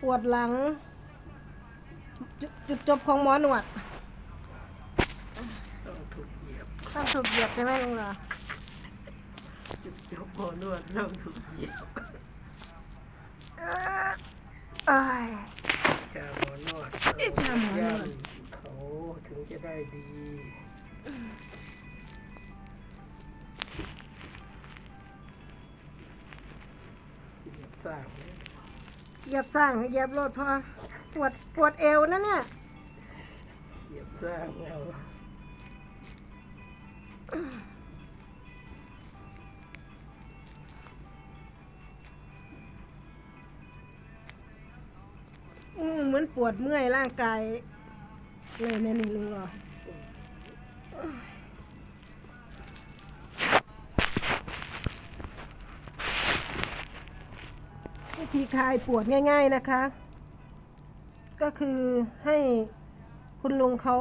ปวดหลังจุดจุดจบของหมอหนวด ต้องถูกเหยียบต้องถูกเหยียบใช่ไหมลุงเหรอจุดจบหมอนวดต้องถูกเหยียบเอ้อเอ้ยชาหมอนวดเอ๊ะชาหมอนวดย่ำเขาถึงจะได้ดีเหยียบสร้าง เยเหยียบสร้างเหยียบรถพอปวดปวดเอวนะเนี่ยเหยียบสร้างเอาอืมเหมือนปวดเมื่อยร่างกายเลยเนี่ยนี่ลุงเหรอ ธีคลายปวดง่าย ๆนะคะ ก็คือให้คุณลุงเขา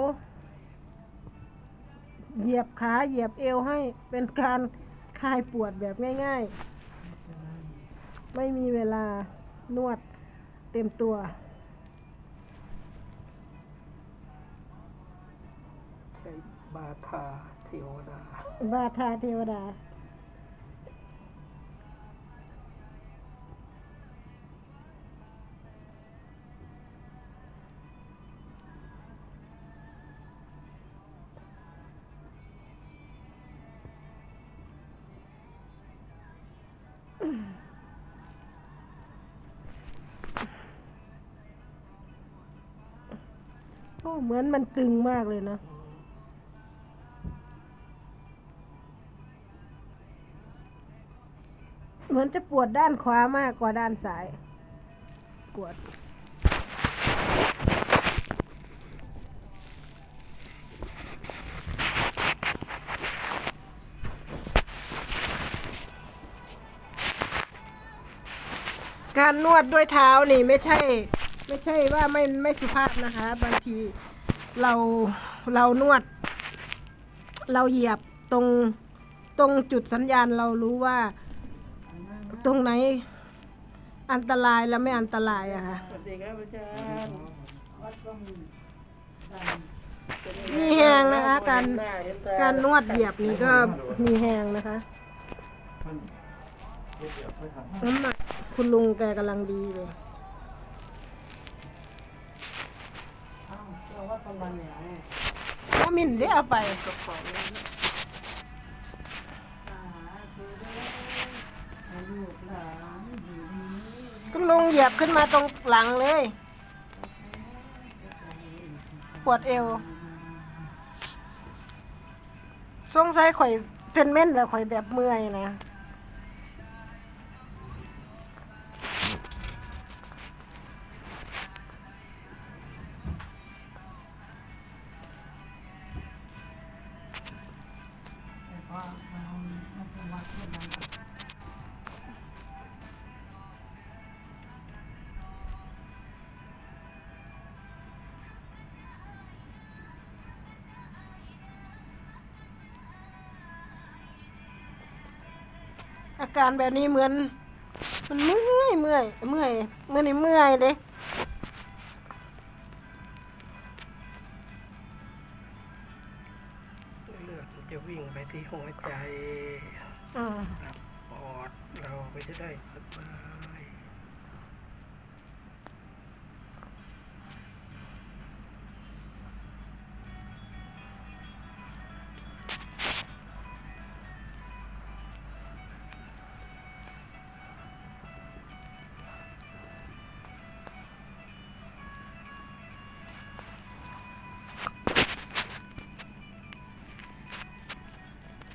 เหยียบขาเหยียบเอวให้เป็นการคลายปวดแบบง่าย ๆ ไม่มีเวลานวดเต็มตัว ใช้บาทาเทวดา บาทาเทวดา อ้เหมือนมันตึงมากเลยเนาะเหมือนจะปวดด้านขวามากกว่าด้านซ้าย ปวด การนวดด้วยเท้านี่ไม่ใช่ ไม่ใช่ว่าไม่ไม่สุภาพนะคะ บางทีเราเรานวด เราเหยียบตรงตรงจุดสัญญาณเรารู้ว่า ตรงไหนอันตรายและไม่อันตรายอะค่ะสวัสดีครับอาจารย์มีแหงนะคะ การการนวดเหยียบนี่ก็มีแหงนะคะน้ำหนักคุณลุงแกกำลังดีเลย นน้ามินได้เอาไปกระเป๋าคุณลุงเหยียบขึ้นมาตรงหลังเลย ปวดเอว สงสัยข่อยเป็นเม่นแต่ข่อยแบบเมื่อยนะ อาการแบบนี้เหมือน มันเมื่อยเมื่อยเมื่อยเมื่อยนี่เมื่อยเด้เลือดมันจะวิ่งไปที่หัวใจอืมปอดเราก็จะได้สบาย